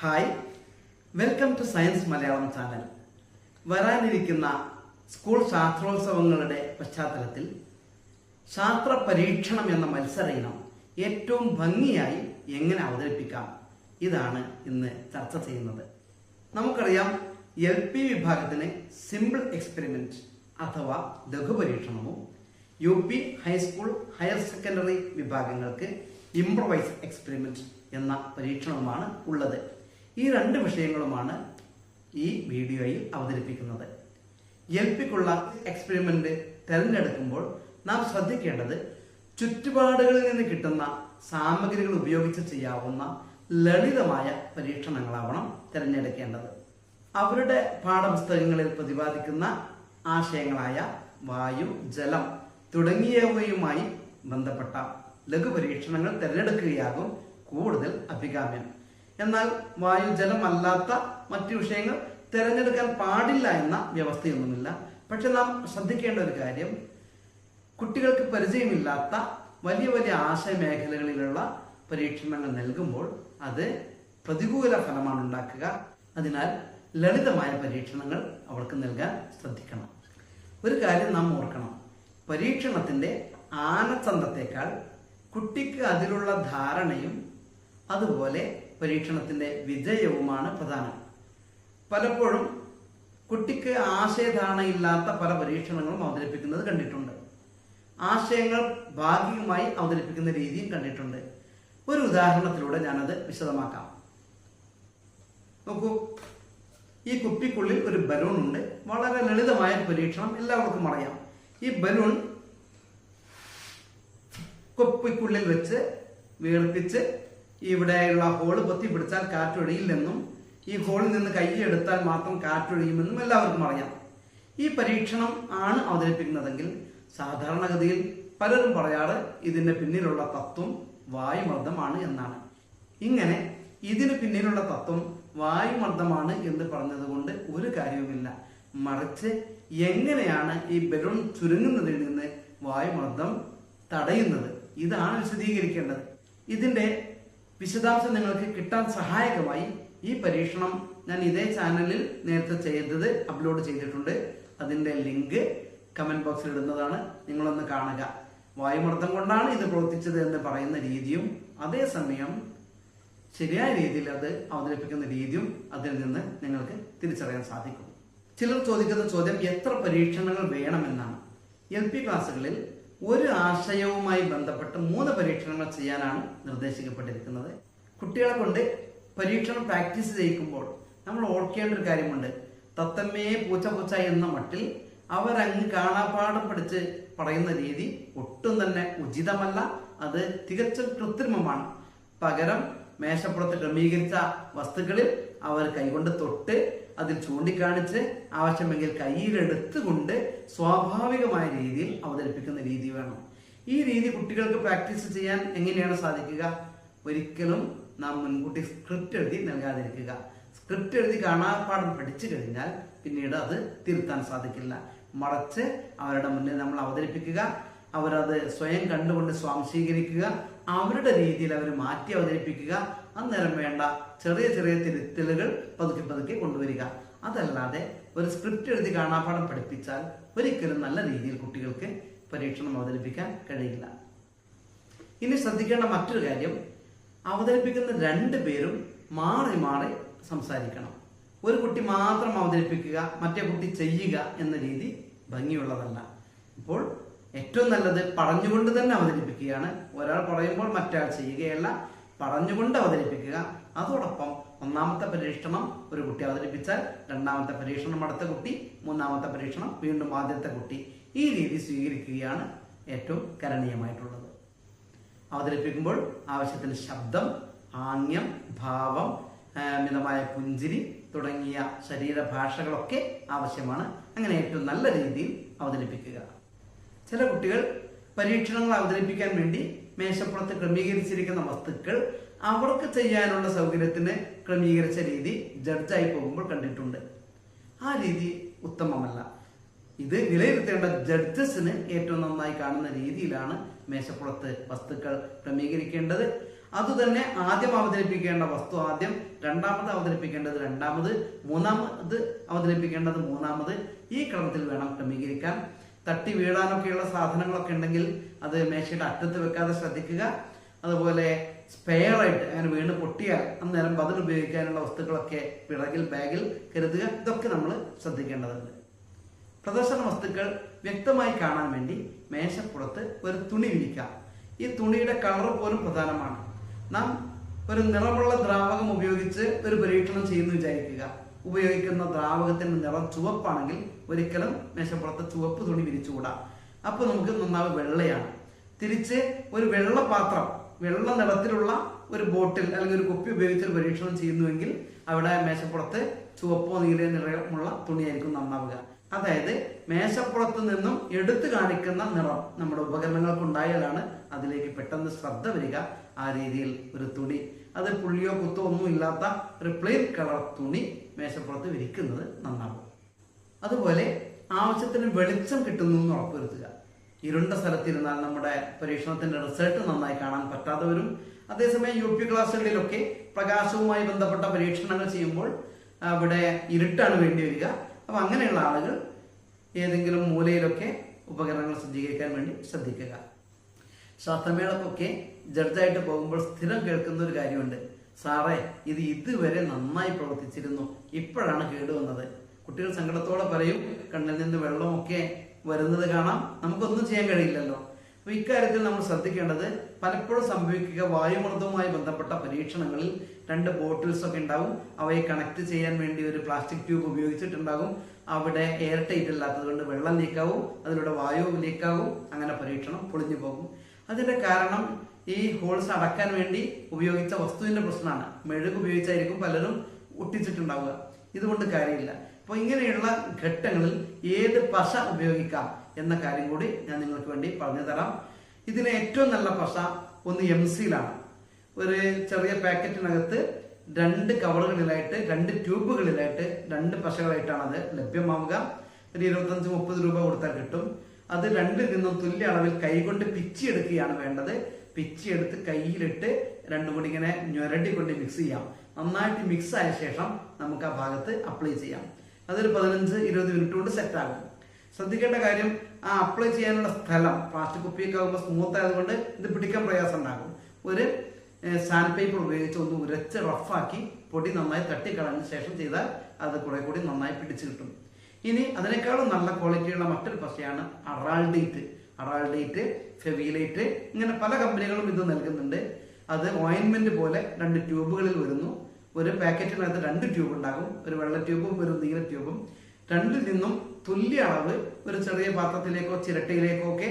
Hi. Welcome to science Malayalam channel. വരാനിരിക്കുന്ന school ശാസ്ത്രോത്സവങ്ങളുടെ പശ്ചാത്തലത്തിൽ ശാസ്ത്ര പരീക്ഷണം എന്ന മത്സര ഇനം ഏറ്റവും ഭംഗിയായി എങ്ങനെ അവതരിപ്പിക്കാം? ഇതാണ് ഇന്ന് ചർച്ച ചെയ്യുന്നത്. നമുക്കറിയാം എൽ പി വിഭാഗത്തിന് സിമ്പിൾ എക്സ്പെരിമെന്റ് അഥവാ ലഘുപരീക്ഷണവും U P high school higher secondary വിഭാഗങ്ങൾക്ക് ഇംപ്രവൈസ് എക്സ്പെരിമെന്റ് എന്ന പരീക്ഷണവുമാണ് ഉള്ളത്. ഈ രണ്ട് വിഷയങ്ങളുമാണ് ഈ വീഡിയോയിൽ അവതരിപ്പിക്കുന്നത്. എൽ പിക്കുള്ള എക്സ്പെരിമെന്റ് തിരഞ്ഞെടുക്കുമ്പോൾ നാം ശ്രദ്ധിക്കേണ്ടത് ചുറ്റുപാടുകളിൽ നിന്ന് കിട്ടുന്ന സാമഗ്രികൾ ഉപയോഗിച്ച് ചെയ്യാവുന്ന ലളിതമായ പരീക്ഷണങ്ങളാവണം തിരഞ്ഞെടുക്കേണ്ടത്. അവരുടെ പാഠപുസ്തകങ്ങളിൽ പ്രതിപാദിക്കുന്ന ആശയങ്ങളായ വായു ജലം തുടങ്ങിയവയുമായി ബന്ധപ്പെട്ട ലഘു പരീക്ഷണങ്ങൾ തിരഞ്ഞെടുക്കുകയാകും കൂടുതൽ അഭികാമ്യം. എന്നാൽ വായു ജലം അല്ലാത്ത മറ്റു വിഷയങ്ങൾ തിരഞ്ഞെടുക്കാൻ പാടില്ല എന്ന വ്യവസ്ഥയൊന്നുമില്ല. പക്ഷെ നാം ശ്രദ്ധിക്കേണ്ട ഒരു കാര്യം കുട്ടികൾക്ക് പരിചയമില്ലാത്ത വലിയ വലിയ ആശയ മേഖലകളിലുള്ള പരീക്ഷണങ്ങൾ നൽകുമ്പോൾ അത് പ്രതികൂല ഫലമാണ് ഉണ്ടാക്കുക. അതിനാൽ ലളിതമായ പരീക്ഷണങ്ങൾ അവർക്ക് നൽകാൻ ശ്രദ്ധിക്കണം. ഒരു കാര്യം നാം ഓർക്കണം. പരീക്ഷണത്തിന്റെ ആനച്ചന്തത്തേക്കാൾ കുട്ടിക്ക് അതിലുള്ള ധാരണയും അതുപോലെ പരീക്ഷണത്തിന്റെ വിജയവുമാണ് പ്രധാനം. പലപ്പോഴും കുട്ടിക്ക് ആശയധാരണയില്ലാത്ത പല പരീക്ഷണങ്ങളും അവതരിപ്പിക്കുന്നത് കണ്ടിട്ടുണ്ട്. ആശയങ്ങൾ ഭാഗികമായി അവതരിപ്പിക്കുന്ന രീതിയും കണ്ടിട്ടുണ്ട്. ഒരു ഉദാഹരണത്തിലൂടെ ഞാനത് വിശദമാക്കാം. നോക്കൂ ഈ കുപ്പിക്കുള്ളിൽ ഒരു ബലൂൺ ഉണ്ട് വളരെ ലളിതമായ പരീക്ഷണം എല്ലാവർക്കും അറിയാം. ഈ ബലൂൺ കുപ്പിക്കുള്ളിൽ വെച്ച് വീർപ്പിച്ച് ഇവിടെയുള്ള ഹോൾ പൊത്തി പിടിച്ചാൽ കാറ്റൊഴിയില്ലെന്നും ഈ ഹോളിൽ നിന്ന് കൈയെടുത്താൽ മാത്രം കാറ്റൊഴിയുമെന്നും എല്ലാവർക്കും അറിയാം. ഈ പരീക്ഷണം ആണ് അവതരിപ്പിക്കുന്നതെങ്കിൽ സാധാരണഗതിയിൽ പലരും പറയാറ് ഇതിന്റെ പിന്നിലുള്ള തത്വം വായുമർദ്ദമാണ് എന്നാണ്. ഇങ്ങനെ ഇതിന് പിന്നിലുള്ള തത്വം വായുമർദ്ദമാണ് എന്ന് പറഞ്ഞതുകൊണ്ട് ഒരു കാര്യവുമില്ല. മറിച്ച് എങ്ങനെയാണ് ഈ ബലൂൺ ചുരുങ്ങുന്നതിൽ നിന്ന് വായുമർദ്ദം തടയുന്നത്? ഇതാണ് വിശദീകരിക്കേണ്ടത്. ഇതിന്റെ വിശദാംശം നിങ്ങൾക്ക് കിട്ടാൻ സഹായകമായി ഈ പരീക്ഷണം ഞാൻ ഇതേ ചാനലിൽ നേരത്തെ ചെയ്തത് അപ്ലോഡ് ചെയ്തിട്ടുണ്ട്. അതിന്റെ ലിങ്ക് കമന്റ് ബോക്സിൽ ഇടുന്നതാണ്. നിങ്ങളൊന്ന് കാണുക. വായുമർദ്ദം കൊണ്ടാണ് ഇത് പ്രവർത്തിച്ചത് എന്ന് പറയുന്ന രീതിയും അതേസമയം ശരിയായ രീതിയിൽ അത് അവതരിപ്പിക്കുന്ന രീതിയും അതിൽ നിന്ന് നിങ്ങൾക്ക് തിരിച്ചറിയാൻ സാധിക്കും. ചിലർ ചോദിക്കുന്ന ചോദ്യം എത്ര പരീക്ഷണങ്ങൾ വേണമെന്നാണ്. എൽ പി ക്ലാസ്സുകളിൽ ഒരു ആശയവുമായി ബന്ധപ്പെട്ട് മൂന്ന് പരീക്ഷണങ്ങൾ ചെയ്യാനാണ് നിർദ്ദേശിക്കപ്പെട്ടിരിക്കുന്നത്. കുട്ടികളെ കൊണ്ട് പരീക്ഷണം പ്രാക്ടീസ് ചെയ്യിക്കുമ്പോൾ നമ്മൾ ഓർക്കേണ്ട ഒരു കാര്യമുണ്ട്. തത്തമ്മയെ പൂച്ച പൂച്ച എന്ന മട്ടിൽ അവരങ്ങ് കാണാപ്പാടം പഠിച്ച് പറയുന്ന രീതി ഒട്ടും തന്നെ ഉചിതമല്ല. അത് തികച്ചും കൃത്രിമമാണ്. പകരം മേശപ്പുറത്ത് ക്രമീകരിച്ച വസ്തുക്കളിൽ അവർ കൈകൊണ്ട് തൊട്ട് അതിൽ ചൂണ്ടിക്കാണിച്ച് ആവശ്യമെങ്കിൽ കയ്യിലെടുത്തുകൊണ്ട് സ്വാഭാവികമായ രീതിയിൽ അവതരിപ്പിക്കുന്ന രീതി വേണം. ഈ രീതി കുട്ടികൾക്ക് പ്രാക്ടീസ് ചെയ്യാൻ എങ്ങനെയാണ് സാധിക്കുക? ഒരിക്കലും നാം മുൻകൂട്ടി സ്ക്രിപ്റ്റ് എഴുതി നൽകാതിരിക്കുക. സ്ക്രിപ്റ്റ് എഴുതി കാണാപ്പാഠം പഠിച്ചു കഴിഞ്ഞാൽ പിന്നീട് അത് തിരുത്താൻ സാധിക്കില്ല. മറച്ച് അവരുടെ മുന്നിൽ നമ്മൾ അവതരിപ്പിക്കുക അവരത് സ്വയം കണ്ടുകൊണ്ട് സ്വാംശീകരിക്കുക അവരുടെ രീതിയിൽ അവർ മാറ്റി അവതരിപ്പിക്കുക അന്നേരം വേണ്ട. ചെറിയ ചെറിയ തിരുത്തലുകൾ പതുക്കെ പതുക്കെ കൊണ്ടുവരിക. അതല്ലാതെ ഒരു സ്ക്രിപ്റ്റ് എഴുതി കാണാപാഠം പഠിപ്പിച്ചാൽ ഒരിക്കലും നല്ല രീതിയിൽ കുട്ടികൾക്ക് പരീക്ഷണം അവതരിപ്പിക്കാൻ കഴിയില്ല. ഇനി ശ്രദ്ധിക്കേണ്ട മറ്റൊരു കാര്യം അവതരിപ്പിക്കുന്ന രണ്ട് പേരും മാറി മാറി സംസാരിക്കണം. ഒരു കുട്ടി മാത്രം അവതരിപ്പിക്കുക മറ്റേ കുട്ടി ചെയ്യുക എന്ന രീതി ഭംഗിയുള്ളതല്ല. ഇപ്പോൾ ഏറ്റവും നല്ലത് പറഞ്ഞുകൊണ്ട് തന്നെ അവതരിപ്പിക്കുകയാണ്. ഒരാൾ പറയുമ്പോൾ മറ്റാൾ ചെയ്യുകയല്ല. പറഞ്ഞുകൊണ്ട് അവതരിപ്പിക്കുക. അതോടൊപ്പം ഒന്നാമത്തെ പരീക്ഷണം ഒരു കുട്ടി അവതരിപ്പിച്ചാൽ രണ്ടാമത്തെ പരീക്ഷണം അടുത്ത കുട്ടി മൂന്നാമത്തെ പരീക്ഷണം വീണ്ടും ആദ്യത്തെ കുട്ടി. ഈ രീതി സ്വീകരിക്കുകയാണ് ഏറ്റവും കരണീയമായിട്ടുള്ളത്. അവതരിപ്പിക്കുമ്പോൾ ആവശ്യത്തിന് ശബ്ദം ആംഗ്യം ഭാവം മിതമായ പുഞ്ചിരി തുടങ്ങിയ ശരീരഭാഷകളൊക്കെ ആവശ്യമാണ്. അങ്ങനെ ഏറ്റവും നല്ല രീതിയിൽ അവതരിപ്പിക്കുക. ചില കുട്ടികൾ പരീക്ഷണങ്ങൾ അവതരിപ്പിക്കാൻ വേണ്ടി മേശപ്പുറത്ത് ക്രമീകരിച്ചിരിക്കുന്ന വസ്തുക്കൾ അവർക്ക് ചെയ്യാനുള്ള സൗകര്യത്തിന് ക്രമീകരിച്ച രീതി ജഡ്ജായി പോകുമ്പോൾ കണ്ടിട്ടുണ്ട്. ആ രീതി ഉത്തമമല്ല. ഇത് വിലയിരുത്തേണ്ട ജഡ്ജസിന് ഏറ്റവും നന്നായി കാണുന്ന രീതിയിലാണ് മേശപ്പുറത്ത് വസ്തുക്കൾ ക്രമീകരിക്കേണ്ടത്. അതുതന്നെ ആദ്യം അവതരിപ്പിക്കേണ്ട വസ്തു ആദ്യം രണ്ടാമത് അവതരിപ്പിക്കേണ്ടത് രണ്ടാമത് മൂന്നാമത് അവതരിപ്പിക്കേണ്ടത് മൂന്നാമത് ഈ ക്രമത്തിൽ വേണം ക്രമീകരിക്കാൻ. തട്ടി വീഴാനൊക്കെയുള്ള സാധനങ്ങളൊക്കെ ഉണ്ടെങ്കിൽ അത് മേശയുടെ അറ്റത്ത് വെക്കാതെ ശ്രദ്ധിക്കുക. അതുപോലെ സ്പെയറായിട്ട് അങ്ങനെ വീണ് പൊട്ടിയാൽ അന്നേരം ബദൽ ഉപയോഗിക്കാനുള്ള വസ്തുക്കളൊക്കെ പിറകിൽ ബാഗിൽ കരുതുക. ഇതൊക്കെ നമ്മൾ ശ്രദ്ധിക്കേണ്ടതുണ്ട്. പ്രദർശന വസ്തുക്കൾ വ്യക്തമായി കാണാൻ വേണ്ടി മേശപ്പുറത്ത് ഒരു തുണി വിരിക്കാം. ഈ തുണിയുടെ കളർ പോലും പ്രധാനമാണ്. നാം ഒരു നിറമുള്ള ദ്രാവകം ഉപയോഗിച്ച് ഒരു പരീക്ഷണം ചെയ്യുന്നു വിചാരിക്കുക. ഉപയോഗിക്കുന്ന ദ്രാവകത്തിന്റെ നിറം ചുവപ്പാണെങ്കിൽ ഒരിക്കലും മേശപ്പുറത്ത് ചുവപ്പ് തുണി വിരിച്ചുകൂടാ. അപ്പൊ നമുക്ക് നന്നാവ് വെള്ളയാണ്. തിരിച്ച് ഒരു വെള്ള പാത്രം വെള്ള നിറത്തിലുള്ള ഒരു ബോട്ടിൽ അല്ലെങ്കിൽ ഒരു കുപ്പി ഉപയോഗിച്ച് ഒരു പരീക്ഷണം ചെയ്യുന്നുവെങ്കിൽ അവിടെ മേശപ്പുറത്ത് ചുവപ്പോ നീല നിറമുള്ള തുണിയായിരിക്കും നന്നാവുക. അതായത് മേശപ്പുറത്ത് നിന്നും എടുത്തു കാണിക്കുന്ന നിറം നമ്മുടെ ഉപകരണങ്ങൾക്ക് ഉണ്ടായാലാണ് അതിലേക്ക് പെട്ടെന്ന് ശ്രദ്ധ വരിക. ആ രീതിയിൽ ഒരു തുണി. അത് പുള്ളിയോ കുത്തോ ഒന്നും ഇല്ലാത്ത ഒരു പ്ലെയിൻ കളർ തുണി മേശപ്പുറത്ത് വിരിക്കുന്നത് നന്നാവും അതുപോലെ ആവശ്യത്തിന് വെളിച്ചം കിട്ടുന്നു എന്ന് ഉറപ്പുവരുത്തുക. ഇരുണ്ട സ്ഥലത്തിരുന്നാൽ നമ്മുടെ പരീക്ഷണത്തിന്റെ റിസൾട്ട് നന്നായി കാണാൻ പറ്റാത്തവരും അതേസമയം യു പി ക്ലാസ്സുകളിലൊക്കെ പ്രകാശവുമായി ബന്ധപ്പെട്ട പരീക്ഷണങ്ങൾ ചെയ്യുമ്പോൾ അവിടെ ഇരുട്ടാണ് വേണ്ടി വരിക. അപ്പൊ അങ്ങനെയുള്ള ആളുകൾ ഏതെങ്കിലും മൂലയിലൊക്കെ ഉപകരണങ്ങൾ സജ്ജീകരിക്കാൻ വേണ്ടി ശ്രദ്ധിക്കുക. ശാസ്ത്രമേളക്കൊക്കെ ജഡ്ജായിട്ട് പോകുമ്പോൾ സ്ഥിരം കേൾക്കുന്ന ഒരു കാര്യമുണ്ട്. സാറേ ഇത് ഇതുവരെ നന്നായി പ്രവർത്തിച്ചിരുന്നു. ഇപ്പോഴാണ് കേടുവന്നത് കുട്ടികൾ സങ്കടത്തോടെ പറയും കണ്ണിൽ നിന്ന് വെള്ളമൊക്കെ വരുന്നത് കാണാം. നമുക്കൊന്നും ചെയ്യാൻ കഴിയില്ലല്ലോ. അപ്പൊ ഇക്കാര്യത്തിൽ നമ്മൾ ശ്രദ്ധിക്കേണ്ടത് പലപ്പോഴും സംഭവിക്കുക വായുമർദ്ദവുമായി ബന്ധപ്പെട്ട പരീക്ഷണങ്ങളിൽ രണ്ട് ബോട്ടിൽസ് ഒക്കെ ഉണ്ടാവും. അവയെ കണക്ട് ചെയ്യാൻ വേണ്ടി ഒരു പ്ലാസ്റ്റിക് ട്യൂബ് ഉപയോഗിച്ചിട്ടുണ്ടാകും. അവിടെ എയർ ടൈറ്റ് അല്ലാത്തത് കൊണ്ട് വെള്ളം ലീക്കാവും അതിലൂടെ വായു ലീക്കാവും അങ്ങനെ പരീക്ഷണം പൊളിഞ്ഞു പോകും. അതിന്റെ കാരണം ഈ ഹോൾസ് അടക്കാൻ വേണ്ടി ഉപയോഗിച്ച വസ്തുവിന്റെ പ്രശ്നമാണ്. മെഴുക് ഉപയോഗിച്ചായിരിക്കും പലരും ഒട്ടിച്ചിട്ടുണ്ടാവുക. ഇതുകൊണ്ട് കാര്യമില്ല. അപ്പോൾ ഇങ്ങനെയുള്ള ഘട്ടങ്ങളിൽ ഏത് പശ ഉപയോഗിക്കാം? എന്ന കാര്യം കൂടി ഞാൻ നിങ്ങൾക്ക് വേണ്ടി പറഞ്ഞു തരാം. ഇതിന് ഏറ്റവും നല്ല പശ ഒന്ന് എം സിയിലാണ് ഒരു ചെറിയ പാക്കറ്റിനകത്ത് രണ്ട് കവറുകളിലായിട്ട് രണ്ട് ട്യൂബുകളിലായിട്ട് രണ്ട് പശകളായിട്ടാണ് അത് ലഭ്യമാവുക. ഒരു ഇരുപത്തഞ്ച് മുപ്പത് രൂപ കൊടുത്താൽ കിട്ടും. അത് രണ്ടിൽ നിന്നും തുല്യ അളവിൽ കൈകൊണ്ട് പിച്ചിയെടുക്കുകയാണ് വേണ്ടത്. പിച്ചിയെടുത്ത് കയ്യിലിട്ട് രണ്ടും കൂടി ഇങ്ങനെ ഞൊരടി കൊണ്ട് മിക്സ് ചെയ്യാം. നന്നായിട്ട് മിക്സ് ആയ ശേഷം നമുക്ക് ആ ഭാഗത്ത് അപ്ലൈ ചെയ്യാം. അതൊരു പതിനഞ്ച് ഇരുപത് മിനിറ്റ് കൊണ്ട് സെറ്റ് ആകും. ശ്രദ്ധിക്കേണ്ട കാര്യം ആ അപ്ലൈ ചെയ്യാനുള്ള സ്ഥലം പ്ലാസ്റ്റിക് കുപ്പിയൊക്കെ ആകുമ്പോൾ സ്മൂത്ത് ആയതുകൊണ്ട് ഇത് പിടിക്കാൻ പ്രയാസം ഉണ്ടാകും ഒരു സാൻഡ് പേപ്പർ ഉപയോഗിച്ച് ഒന്ന് ഉരച്ച് റഫാക്കി പൊടി നന്നായി തട്ടിക്കളഞ്ഞ ശേഷം ചെയ്താൽ അത് കുറെ കൂടി നന്നായി പിടിച്ചു കിട്ടും. ഇനി അതിനേക്കാളും നല്ല ക്വാളിറ്റിയുള്ള മറ്റൊരു പശയാണ് അറാൾഡേറ്റ് അറാൾഡേറ്റ് ഫെവിലൈറ്റ് ഇങ്ങനെ പല കമ്പനികളും ഇത് നൽകുന്നുണ്ട്. അത് ഓയിൻമെന്റ് പോലെ രണ്ട് ട്യൂബുകളിൽ വരുന്നു. ഒരു പാക്കറ്റിനകത്ത് രണ്ട് ട്യൂബ് ഉണ്ടാകും. ഒരു വെള്ള ട്യൂബും ഒരു നീല ട്യൂബും രണ്ടിൽ നിന്നും തുല്യ അളവ് ഒരു ചെറിയ പാത്രത്തിലേക്കോ ചിരട്ടയിലേക്കോ ഒക്കെ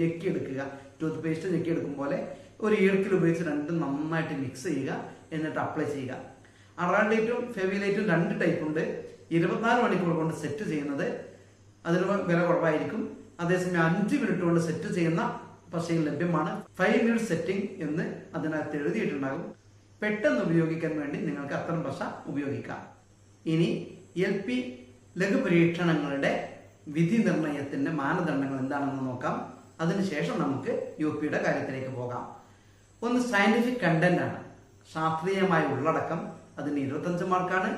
നെക്കി എടുക്കുക ടൂത്ത് പേസ്റ്റ് ഞെക്കിയെടുക്കും പോലെ ഒരു ഈർക്കിൽ ഉപയോഗിച്ച് രണ്ടും നന്നായിട്ട് മിക്സ് ചെയ്യുക എന്നിട്ട് അപ്ലൈ ചെയ്യുക. അറാൻഡേറ്റും ഫെവിലേറ്റും രണ്ട് ടൈപ്പ് ഉണ്ട്. ഇരുപത്തിനാല് മണിക്കൂർ കൊണ്ട് സെറ്റ് ചെയ്യുന്നത് അതിന് വില കുറവായിരിക്കും. അതേസമയം അഞ്ച് മിനിറ്റ് കൊണ്ട് സെറ്റ് ചെയ്യുന്ന പശയിൽ ലഭ്യമാണ്. ഫൈവ് മിനിറ്റ് സെറ്റിംഗ് എന്ന് അതിനകത്ത് എഴുതിയിട്ടുണ്ടാകും. പെട്ടെന്ന് ഉപയോഗിക്കാൻ വേണ്ടി നിങ്ങൾക്ക് അത്തരം പശ ഉപയോഗിക്കാം. ഇനി എൽ പി ലഘു പരീക്ഷണങ്ങളുടെ വിധി നിർണയത്തിന്റെ മാനദണ്ഡങ്ങൾ എന്താണെന്ന് നോക്കാം. അതിനുശേഷം നമുക്ക് യു പിയുടെ കാര്യത്തിലേക്ക് പോകാം. ഒന്ന് സയന്റിഫിക് കണ്ടന്റ് ആണ്. ശാസ്ത്രീയമായ ഉള്ളടക്കം. അതിന് ഇരുപത്തഞ്ച് മാർക്കാണ്.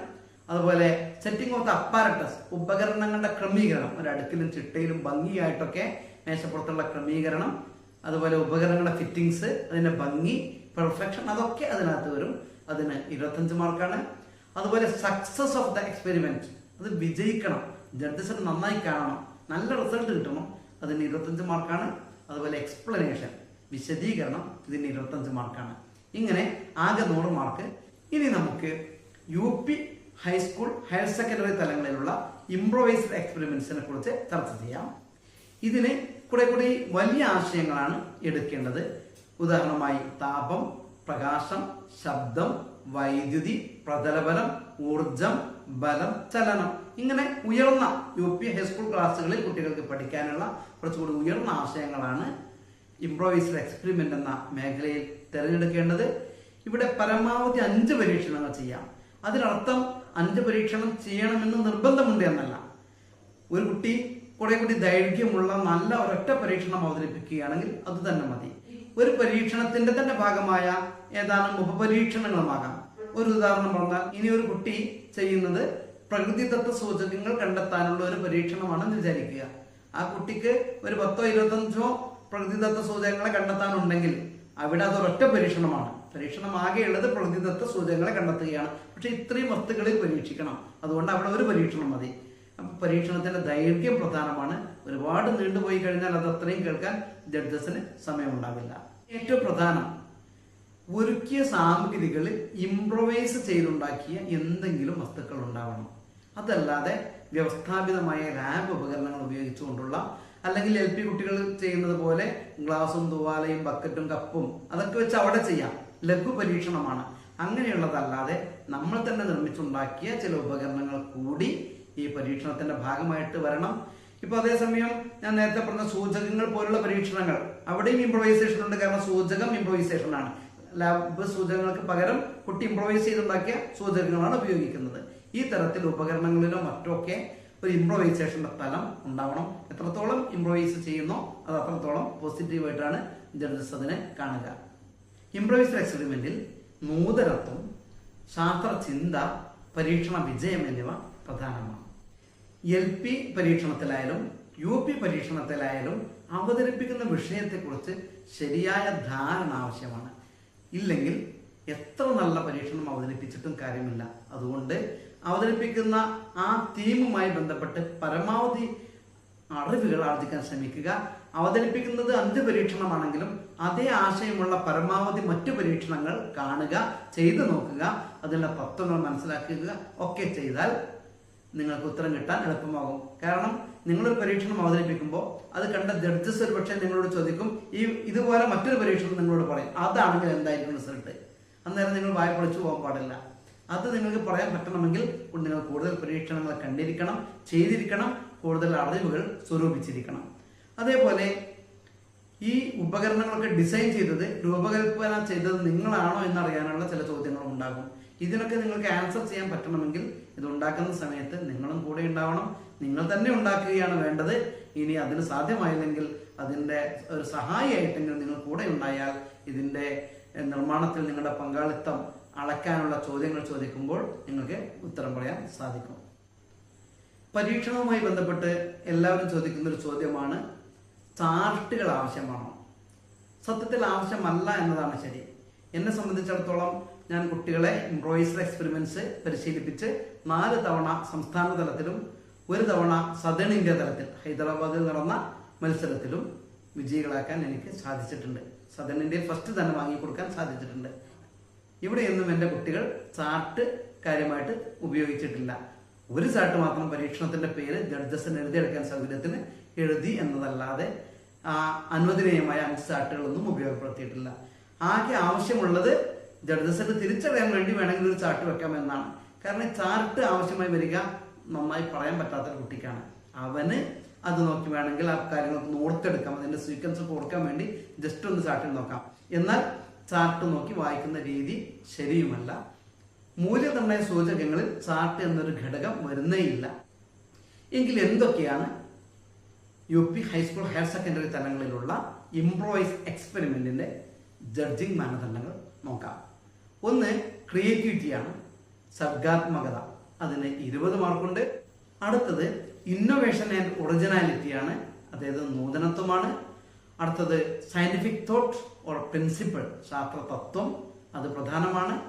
അതുപോലെ സെറ്റിംഗ് ഓഫ് ദ അപ്പാരറ്റസ് ഉപകരണങ്ങളുടെ ക്രമീകരണം ഒരു അടുക്കിലും ചിട്ടയിലും ഭംഗിയായിട്ടൊക്കെ മേശപ്പുറത്തുള്ള ക്രമീകരണം. അതുപോലെ ഉപകരണങ്ങളുടെ ഫിറ്റിങ്സ് അതിന്റെ ഭംഗി പെർഫെക്ഷൻ അതൊക്കെ അതിനകത്ത് വരും. അതിന് ഇരുപത്തഞ്ച് മാർക്കാണ്. അതുപോലെ സക്സസ് ഓഫ് ദ എക്സ്പെരിമെന്റ് അത് വിജയിക്കണം. ജഡ്ജസിന് നന്നായി കാണണം. നല്ല റിസൾട്ട് കിട്ടണം. അതിന് ഇരുപത്തഞ്ച് മാർക്കാണ്. അതുപോലെ എക്സ്പ്ലനേഷൻ വിശദീകരണം ഇതിന് ഇരുപത്തഞ്ച് മാർക്കാണ്. ഇങ്ങനെ ആകെ നൂറ് മാർക്ക്. ഇനി നമുക്ക് U P high school higher secondary തലങ്ങളിലുള്ള ഇംപ്രൊവൈസ്ഡ് എക്സ്പെരിമെന്റ്സിനെ കുറിച്ച് ചർച്ച ചെയ്യാം. ഇതിന് കുറെ കൂടി വലിയ ആശയങ്ങളാണ് എടുക്കേണ്ടത്. ഉദാഹരണമായി താപം പ്രകാശം ശബ്ദം വൈദ്യുതി പ്രതലബലം ഊർജം ബലം ചലനം. ഇങ്ങനെ ഉയർന്ന യു പി ഹൈസ്കൂൾ ക്ലാസ്സുകളിൽ കുട്ടികൾക്ക് പഠിക്കാനുള്ള കുറച്ചുകൂടി ഉയർന്ന ആശയങ്ങളാണ് ഇംപ്രോവൈസ് എക്സ്പെരിമെന്റ് എന്ന മേഖലയിൽ തിരഞ്ഞെടുക്കേണ്ടത്. ഇവിടെ പരമാവധി അഞ്ച് പരീക്ഷണങ്ങൾ ചെയ്യാം. അതിനർത്ഥം അഞ്ച് പരീക്ഷണം ചെയ്യണമെന്ന് നിർബന്ധമുണ്ട് എന്നല്ല. ഒരു കുട്ടി കുറെ കൂടി ദൈർഘ്യമുള്ള നല്ല ഒരൊറ്റ പരീക്ഷണം അവതരിപ്പിക്കുകയാണെങ്കിൽ അത് തന്നെ മതി. ഒരു പരീക്ഷണത്തിന്റെ തന്നെ ഭാഗമായ ഏതാനും ഉപപരീക്ഷണങ്ങളുമാകാം. ഒരു ഉദാഹരണം പറഞ്ഞാൽ ഇനി ഒരു കുട്ടി ചെയ്യുന്നത് പ്രകൃതിദത്ത സൂചകങ്ങൾ കണ്ടെത്താനുള്ള ഒരു പരീക്ഷണമാണെന്ന് വിചാരിക്കുക. ആ കുട്ടിക്ക് ഒരു പത്തോ ഇരുപത്തഞ്ചോ പ്രകൃതിദത്ത സൂചകങ്ങളെ കണ്ടെത്താനുണ്ടെങ്കിൽ അവിടെ അത് ഒരൊറ്റ പരീക്ഷണമാണ്. പരീക്ഷണം ആകെയുള്ളത് പ്രകൃതിദത്ത സൂചകങ്ങളെ കണ്ടെത്തുകയാണ്. പക്ഷെ ഇത്രയും വസ്തുക്കളിൽ പരീക്ഷിക്കണം. അതുകൊണ്ട് അവിടെ ഒരു പരീക്ഷണം മതി. അപ്പൊ പരീക്ഷണത്തിന്റെ ദൈർഘ്യം പ്രധാനമാണ്. ഒരുപാട് നീണ്ടുപോയി കഴിഞ്ഞാൽ അത് അത്രയും കേൾക്കാൻ ജഡ്ജസിന് സമയമുണ്ടാവില്ല. ഏറ്റവും പ്രധാനം ഒരുക്കിയ സാമഗ്രികളിൽ ഇംപ്രൊവൈസ് ചെയ്തുണ്ടാക്കിയ എന്തെങ്കിലും വസ്തുക്കൾ ഉണ്ടാവണം. അതല്ലാതെ വ്യവസ്ഥാപിതമായ ലാബ് ഉപകരണങ്ങൾ ഉപയോഗിച്ചുകൊണ്ടുള്ള അല്ലെങ്കിൽ എൽ പി കുട്ടികൾ ചെയ്യുന്നത് പോലെ ഗ്ലാസും തുവാലയും ബക്കറ്റും കപ്പും അതൊക്കെ വെച്ച് അവിടെ ചെയ്യാം. ലഘു പരീക്ഷണമാണ്. അങ്ങനെയുള്ളതല്ലാതെ നമ്മൾ തന്നെ നിർമ്മിച്ചുണ്ടാക്കിയ ചില ഉപകരണങ്ങൾ കൂടി ഈ പരീക്ഷണത്തിന്റെ ഭാഗമായിട്ട് വരണം. ഇപ്പൊ അതേസമയം ഞാൻ നേരത്തെ പറഞ്ഞ സൂചകങ്ങൾ പോലുള്ള പരീക്ഷണങ്ങൾ. അവിടെയും ഇംപ്രൊവൈസേഷൻ ഉണ്ട്. കാരണം സൂചകം ഇംപ്രൊവൈസേഷൻ ആണ്. ലാബ് സൂചകങ്ങൾക്ക് പകരം കുട്ടി ഇംപ്രവൈസ് ചെയ്തുണ്ടാക്കിയ സൂചകങ്ങളാണ് ഉപയോഗിക്കുന്നത്. ഈ തരത്തിൽ ഉപകരണങ്ങളിലോ മറ്റൊക്കെ ഒരു ഇംപ്രവൈസേഷന്റെ തലം ഉണ്ടാവണം. എത്രത്തോളം ഇംപ്രവൈസ് ചെയ്യുന്നോ അത് അത്രത്തോളം പോസിറ്റീവായിട്ടാണ് ജഡ്ജസ് അതിനെ കാണുക. ഇംപ്രവൈസർ എക്സ്പെരിമെന്റിൽ നൂതനത്വം ശാസ്ത്ര ചിന്ത പരീക്ഷണ വിജയം എന്നിവ പ്രധാനമാണ്. എൽ പി പരീക്ഷണത്തിലായാലും യു പി പരീക്ഷണത്തിലായാലും അവതരിപ്പിക്കുന്ന വിഷയത്തെക്കുറിച്ച് ശരിയായ ധാരണ ആവശ്യമാണ്. ഇല്ലെങ്കിൽ എത്ര നല്ല പരീക്ഷണം അവതരിപ്പിച്ചിട്ടും കാര്യമില്ല. അതുകൊണ്ട് അവതരിപ്പിക്കുന്ന ആ തീമുമായി ബന്ധപ്പെട്ട് പരമാവധി അറിവുകൾ ആർജിക്കാൻ ശ്രമിക്കുക. അവതരിപ്പിക്കുന്നത് അഞ്ച് പരീക്ഷണമാണെങ്കിലും അതേ ആശയമുള്ള പരമാവധി മറ്റു പരീക്ഷണങ്ങൾ കാണുക ചെയ്തു നോക്കുക അതിന്റെ തത്വങ്ങൾ മനസ്സിലാക്കുക ഒക്കെ ചെയ്താൽ നിങ്ങൾക്ക് ഉത്തരം കിട്ടാൻ എളുപ്പമാകും. കാരണം നിങ്ങളൊരു പരീക്ഷണം അവതരിപ്പിക്കുമ്പോൾ അത് കണ്ട ജഡ്ജസ് ഒരു പക്ഷേ നിങ്ങളോട് ചോദിക്കും ഈ ഇതുപോലെ മറ്റൊരു പരീക്ഷണം നിങ്ങളോട് പറയും. അതാണെങ്കിൽ എന്തായിരിക്കും റിസൾട്ട്? അന്നേരം നിങ്ങൾ വായ പൊളിച്ചു പോകാൻ പാടില്ല. അത് നിങ്ങൾക്ക് പറയാൻ പറ്റണമെങ്കിൽ നിങ്ങൾ കൂടുതൽ പരീക്ഷണങ്ങൾ കണ്ടിരിക്കണം ചെയ്തിരിക്കണം കൂടുതൽ അറിവുകൾ സ്വരൂപിച്ചിരിക്കണം. അതേപോലെ ഈ ഉപകരണങ്ങളൊക്കെ ഡിസൈൻ ചെയ്തത് രൂപകൽപ്പന ചെയ്തത് നിങ്ങളാണോ എന്നറിയാനുള്ള ചില ചോദ്യങ്ങൾ ഉണ്ടാകും. ഇതിനൊക്കെ നിങ്ങൾക്ക് ആൻസർ ചെയ്യാൻ പറ്റണമെങ്കിൽ ഇത് ഉണ്ടാക്കുന്ന സമയത്ത് നിങ്ങളും കൂടെ ഉണ്ടാവണം. നിങ്ങൾ തന്നെ ഉണ്ടാക്കുകയാണ് വേണ്ടത്. ഇനി അതിന് സാധ്യമായില്ലെങ്കിൽ അതിന്റെ ഒരു സഹായിയായിട്ടെങ്കിലും നിങ്ങൾ കൂടെ ഉണ്ടായാൽ ഇതിന്റെ നിർമ്മാണത്തിൽ നിങ്ങളുടെ പങ്കാളിത്തം അളക്കാനുള്ള ചോദ്യങ്ങൾ ചോദിക്കുമ്പോൾ നിങ്ങൾക്ക് ഉത്തരം പറയാൻ സാധിക്കും. പരീക്ഷണവുമായി ബന്ധപ്പെട്ട് എല്ലാവരും ചോദിക്കുന്ന ഒരു ചോദ്യമാണ് ചാർട്ടുകൾ ആവശ്യമാണോ? സത്യത്തിൽ ആവശ്യമല്ല എന്നതാണ് ശരി. എന്നെ സംബന്ധിച്ചിടത്തോളം ഞാൻ കുട്ടികളെ ഇംപ്രോവൈസർ എക്സ്പെരിമെന്റ്സ് പരിശീലിപ്പിച്ച് നാല് തവണ സംസ്ഥാന തലത്തിലും ഒരു തവണ സദേൺ ഇന്ത്യ തലത്തിൽ ഹൈദരാബാദിൽ നടന്ന മത്സരത്തിലും വിജയികളാക്കാൻ എനിക്ക് സാധിച്ചിട്ടുണ്ട്. സദേൺ ഇന്ത്യയിൽ ഫസ്റ്റ് തന്നെ വാങ്ങിക്കൊടുക്കാൻ സാധിച്ചിട്ടുണ്ട്. ഇവിടെയൊന്നും എന്റെ കുട്ടികൾ ചാർട്ട് കാര്യമായിട്ട് ഉപയോഗിച്ചിട്ടില്ല. ഒരു ചാർട്ട് മാത്രം പരീക്ഷണത്തിന്റെ പേര് ജഡ്ജസിന് എഴുതിയെടുക്കാൻ സൗകര്യത്തിന് എഴുതി എന്നതല്ലാതെ അനുവദനീയമായ അഞ്ച് ചാർട്ടുകളൊന്നും ഉപയോഗപ്പെടുത്തിയിട്ടില്ല. ആകെ ആവശ്യമുള്ളത് ജഡ്ജസിന് തിരിച്ചറിയാൻ വേണ്ടി വേണമെങ്കിൽ ഒരു ചാർട്ട് വെക്കാം എന്നാണ് കാരണം ചാർട്ട് ആവശ്യമായി വരിക നന്നായി പറയാൻ പറ്റാത്ത ഒരു കുട്ടിക്കാണ്. അവന് അത് നോക്കി വേണമെങ്കിൽ ആ കാര്യങ്ങളൊക്കെ ഓർത്തെടുക്കാം. അതിന്റെ സീക്വൻസ് കൊടുക്കാൻ വേണ്ടി ജസ്റ്റ് ഒന്ന് ചാർട്ടിൽ നോക്കാം. എന്നാൽ ചാർട്ട് നോക്കി വായിക്കുന്ന രീതി ശരിയുമല്ല. മൂല്യനിർണയ സൂചകങ്ങളിൽ ചാർട്ട് എന്നൊരു ഘടകം വരുന്നേയില്ല എങ്കിൽ എന്തൊക്കെയാണ് U P high school higher secondary തലങ്ങളിലുള്ള ഇംപ്രോവൈസ് എക്സ്പെരിമെന്റിന്റെ ജഡ്ജിങ് മാനദണ്ഡങ്ങൾ നോക്കാം. ഒന്ന് ക്രിയേറ്റിവിറ്റിയാണ് സർഗാത്മകത. അതിന് ഇരുപത് മാർക്കുണ്ട്. അടുത്തത് ഇന്നൊവേഷൻ ആൻഡ് ഒറിജിനാലിറ്റി ആണ്. അതായത് നൂതനത്വമാണ്. അടുത്തത് സയന്റിഫിക് തോട്ട് ഓർ പ്രിൻസിപ്പിൾ ശാസ്ത്ര തത്വം അത് പ്രധാനമാണ്.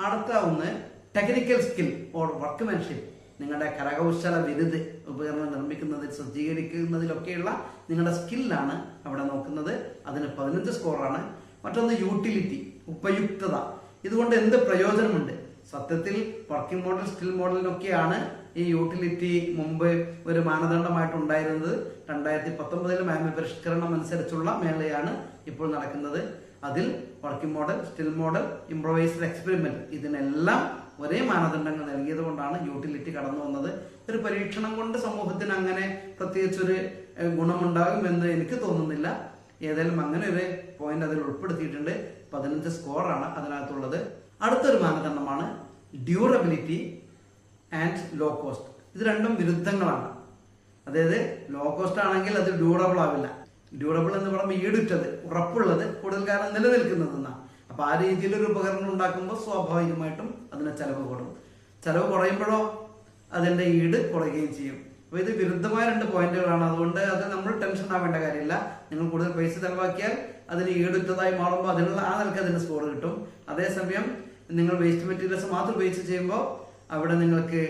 അടുത്ത ഒന്ന് ടെക്നിക്കൽ സ്കിൽ ഓർ വർക്ക്മാൻഷിപ്പ് നിങ്ങളുടെ കരകൗശല വിരുത് ഉപകരണം നിർമ്മിക്കുന്നതിൽ സജ്ജീകരിക്കുന്നതിലൊക്കെയുള്ള നിങ്ങളുടെ സ്കില്ലാണ് അവിടെ നോക്കുന്നത്. അതിന് പതിനഞ്ച് സ്കോറാണ് മറ്റൊന്ന് യൂട്ടിലിറ്റി ഉപയുക്തത. ഇതുകൊണ്ട് എന്ത് പ്രയോജനമുണ്ട്? സത്യത്തിൽ വർക്കിംഗ് മോഡൽ സ്റ്റിൽ മോഡലിനൊക്കെയാണ് ഈ യൂട്ടിലിറ്റി മുമ്പ് ഒരു മാനദണ്ഡമായിട്ട് ഉണ്ടായിരുന്നത്. രണ്ടായിരത്തി പത്തൊമ്പതിലെ മാമി പരിഷ്കരണം അനുസരിച്ചുള്ള മേളയാണ് ഇപ്പോൾ നടക്കുന്നത്. അതിൽ working model still model improvised experiment ഇതിനെല്ലാം ഒരേ മാനദണ്ഡങ്ങൾ നൽകിയത് കൊണ്ടാണ് യൂട്ടിലിറ്റി കടന്നു വന്നത്. ഒരു പരീക്ഷണം കൊണ്ട് സമൂഹത്തിന് അങ്ങനെ പ്രത്യേകിച്ചൊരു ഗുണമുണ്ടാകുമെന്ന് എനിക്ക് തോന്നുന്നില്ല. ഏതായാലും അങ്ങനെ ഒരു പോയിന്റ് അതിൽ ഉൾപ്പെടുത്തിയിട്ടുണ്ട്. പതിനഞ്ച് സ്കോറാണ് അതിനകത്തുള്ളത്. അടുത്തൊരു മാനദണ്ഡമാണ് ഡ്യൂറബിലിറ്റി ആൻഡ് ലോ കോസ്റ്റ് ഇത് രണ്ടും വിരുദ്ധങ്ങളാണ്. അതായത് ലോ കോസ്റ്റ് ആണെങ്കിൽ അത് ഡ്യൂറബിൾ ആവില്ല. ഡ്യൂറബിൾ എന്ന് പറയുമ്പോൾ ഈടുറ്റത് ഉറപ്പുള്ളത് കൂടുതൽ കാലം നിലനിൽക്കുന്നതെന്നാ അപ്പൊ ആ രീതിയിലൊരു ഉപകരണം ഉണ്ടാക്കുമ്പോൾ സ്വാഭാവികമായിട്ടും അതിന് ചെലവ് കൂടും. ചെലവ് കുറയുമ്പോഴോ അതിന്റെ ഈട് കുറയുകയും ചെയ്യും. അപ്പൊ ഇത് വിരുദ്ധമായ രണ്ട് പോയിന്റുകളാണ്. അതുകൊണ്ട് അത് നമ്മൾ ടെൻഷൻ ആവേണ്ട കാര്യമില്ല. നിങ്ങൾ കൂടുതൽ പൈസ ചെലവാക്കിയാൽ അതിന് ഈടുറ്റതായി മാറുമ്പോൾ അതിനുള്ള ആ നിലയ്ക്ക് അതിന് സ്കോർ കിട്ടും. അതേസമയം നിങ്ങൾ വേസ്റ്റ് മെറ്റീരിയൽസ് മാത്രം ഉപയോഗിച്ച് ചെയ്യുമ്പോൾ അവിടെ നിങ്ങൾക്ക്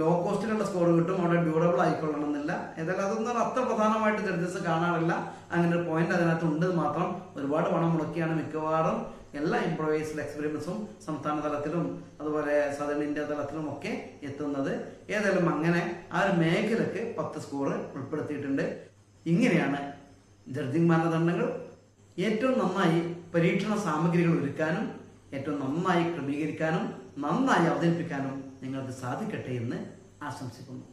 ലോ കോസ്റ്റിലുള്ള സ്കോർ കിട്ടും. അവിടെ ഡ്യൂറബിൾ ആയിക്കൊള്ളണം എന്നില്ല. ഏതായാലും അതൊന്നും അത്ര പ്രധാനമായിട്ട് ജഡ്ജസ് കാണാറില്ല. അങ്ങനെ ഒരു പോയിന്റ് അതിനകത്ത് ഉണ്ട് മാത്രം ഒരുപാട് പണം മുടക്കിയാണ് മിക്കവാറും എല്ലാ ഇംപ്രവൈസ്ഡ് എക്സ്പീരിയൻസും സംസ്ഥാന തലത്തിലും അതുപോലെ സദൺ ഇന്ത്യ തലത്തിലും ഒക്കെ എത്തുന്നത്. ഏതായാലും അങ്ങനെ ആ ഒരു മേഖലക്ക് പത്ത് സ്കോർ ഉൾപ്പെടുത്തിയിട്ടുണ്ട്. ഇങ്ങനെയാണ് ജഡ്ജിംഗ് മാനദണ്ഡങ്ങൾ ഏറ്റവും നന്നായി പരീക്ഷണ സാമഗ്രികൾ ഒരുക്കാനും ഏറ്റവും നന്നായി ക്രമീകരിക്കാനും നന്നായി അവതരിപ്പിക്കാനും നിങ്ങൾക്ക് സാധിക്കട്ടെ എന്ന് ആശംസിക്കുന്നു.